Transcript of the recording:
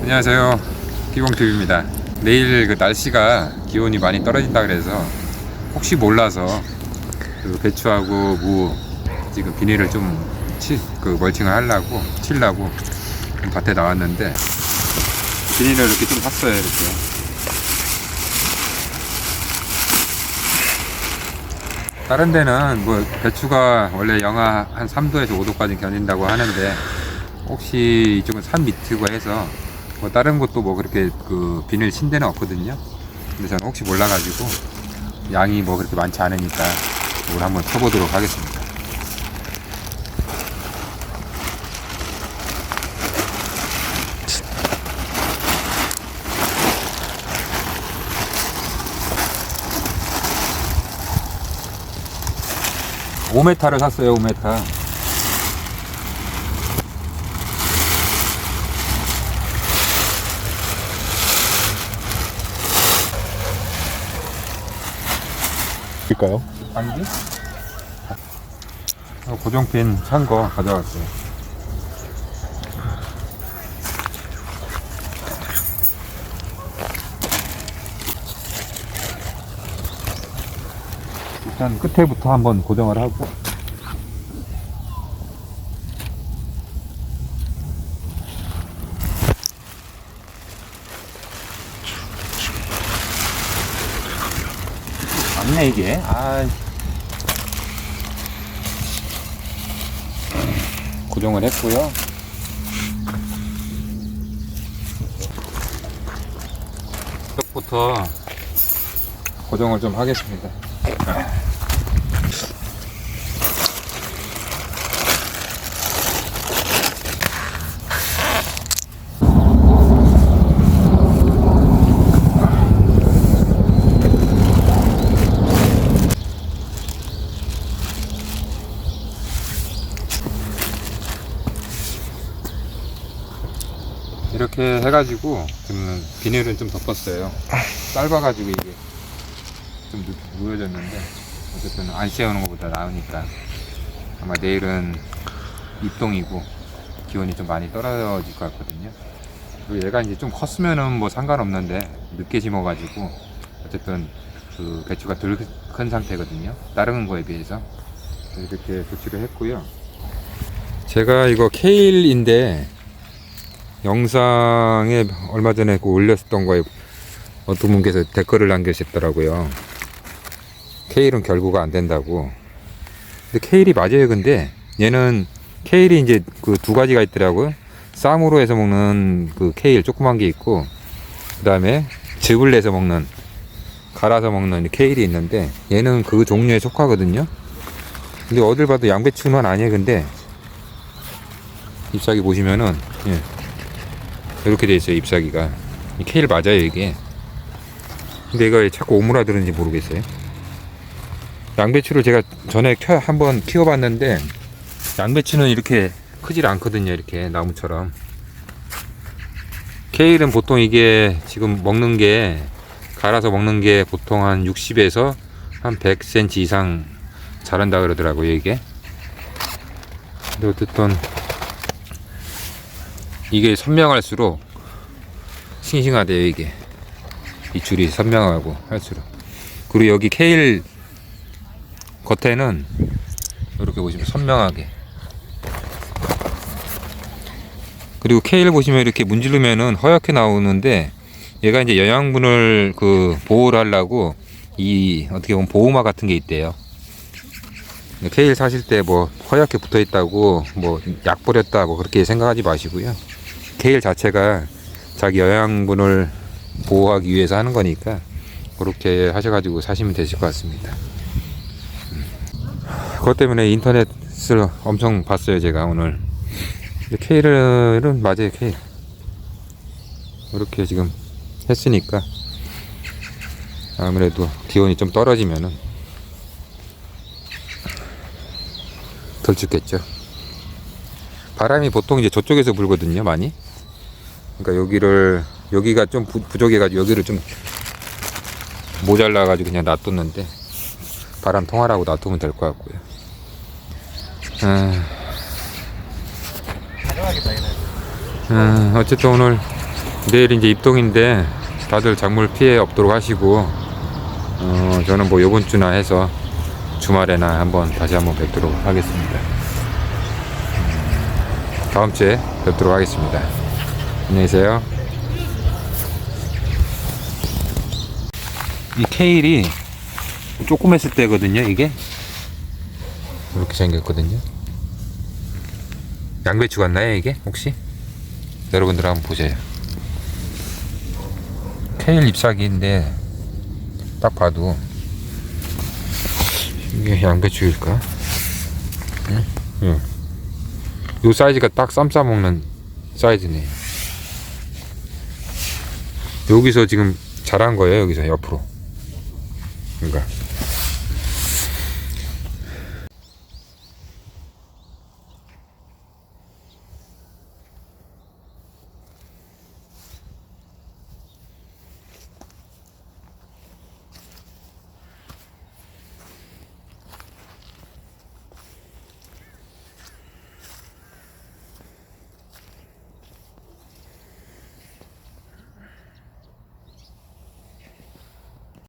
안녕하세요. 기봉TV입니다. 내일 그 날씨가 기온이 많이 떨어진다 그래서 혹시 몰라서 그 배추하고 무 지금 비닐을 좀 치, 그 멀칭을 하려고 칠라고 밭에 나왔는데 비닐을 이렇게 좀 샀어요 이렇게. 다른 데는 뭐 배추가 원래 영하 한 3도에서 5도까지 견딘다고 하는데 혹시 이쪽은 산 밑이고 해서 뭐 다른 곳도 뭐 그렇게 그 비닐 친 데는 없거든요. 근데 저는 혹시 몰라가지고 양이 뭐 그렇게 많지 않으니까 이걸 한번 쳐보도록 하겠습니다. 오메타를 샀어요, 5m. 일까요? 안기? 어, 고정핀 산거 가져왔어요. 일단 끝에부터 한번 고정을 하고 맞네 이게. 아. 고정을 했고요. 끝부터 고정을 좀 하겠습니다 이렇게 해가지고 지금 비닐은 좀 덮었어요. 짧아가지고 이게 좀 누- 누워졌는데 어쨌든 안 씌우는 것보다 나으니까 아마 내일은 입동이고 기온이 좀 많이 떨어질 것 같거든요. 그리고 얘가 이제 좀 컸으면은 뭐 상관없는데 늦게 심어가지고 어쨌든 그 배추가 덜 큰 상태거든요. 다른 거에 비해서 이렇게 조치를 했고요. 제가 이거 케일인데 영상에 얼마 전에 그 올렸었던 거에 어떤 분께서 댓글을 남겨주셨더라고요. 케일은 결구가 안 된다고. 근데 케일이 맞아요. 근데 얘는 케일이 이제 그 두 가지가 있더라고요. 쌈으로 해서 먹는 그 케일 조그만 게 있고, 그 다음에 즙을 내서 먹는, 갈아서 먹는 케일이 있는데, 얘는 그 종류에 속하거든요. 근데 어딜 봐도 양배추는 아니에요. 근데, 잎사귀 보시면은, 예. 이렇게 돼 있어요 잎사귀가. 이 케일 맞아요 이게. 근데 얘가 왜 자꾸 오므라드는지 모르겠어요. 양배추를 제가 전에 켜, 한번 키워봤는데 양배추는 이렇게 크질 않거든요 이렇게 나무처럼. 케일은 보통 이게 지금 먹는 게 갈아서 먹는 게 보통 한 60에서 한 100cm 이상 자란다 그러더라고요 이게. 근데 어쨌든 이게 선명할수록 싱싱하대요 이게. 이 줄이 선명하고 할수록. 그리고 여기 케일 겉에는 이렇게 보시면 선명하게. 그리고 케일 보시면 이렇게 문지르면은 허옇게 나오는데 얘가 이제 영양분을 그 보호를 하려고 이 어떻게 보면 보호막 같은 게 있대요. 케일 사실 때 뭐 허옇게 붙어 있다고 뭐약 뿌렸다 뭐 그렇게 생각하지 마시고요 케일 자체가 자기 영양분을 보호하기 위해서 하는 거니까 그렇게 하셔가지고 사시면 되실 것 같습니다. 음. 그것 때문에 인터넷을 엄청 봤어요 제가 오늘. 케일은 맞아요 케일. 이렇게 지금 했으니까 아무래도 기온이 좀 떨어지면은 덜 춥겠죠. 바람이 보통 이제 저쪽에서 불거든요 많이. 그러니까 여기를 여기가 좀 부, 부족해가지고 여기를 좀 모자라가지고 그냥 놔뒀는데 바람 통하라고 놔두면 될 것 같고요. 아, 아, 어쨌든 오늘 내일 이제 입동인데 다들 작물 피해 없도록 하시고 어, 저는 뭐 요번 주나 해서 주말에나 한번 다시 한번 뵙도록 하겠습니다. 음, 다음 주에 뵙도록 하겠습니다. 안녕히 계세요. 이 케일이 조그맸을 때거든요, 이게. 이렇게 생겼거든요. 양배추 같나요, 이게? 혹시? 여러분들 한번 보세요. 케일 잎사귀인데, 딱 봐도, 이게 양배추일까? 응? 응. 요 사이즈가 딱 쌈 싸먹는 사이즈네. 여기서 지금 자란 거예요, 여기서 옆으로. 그러니까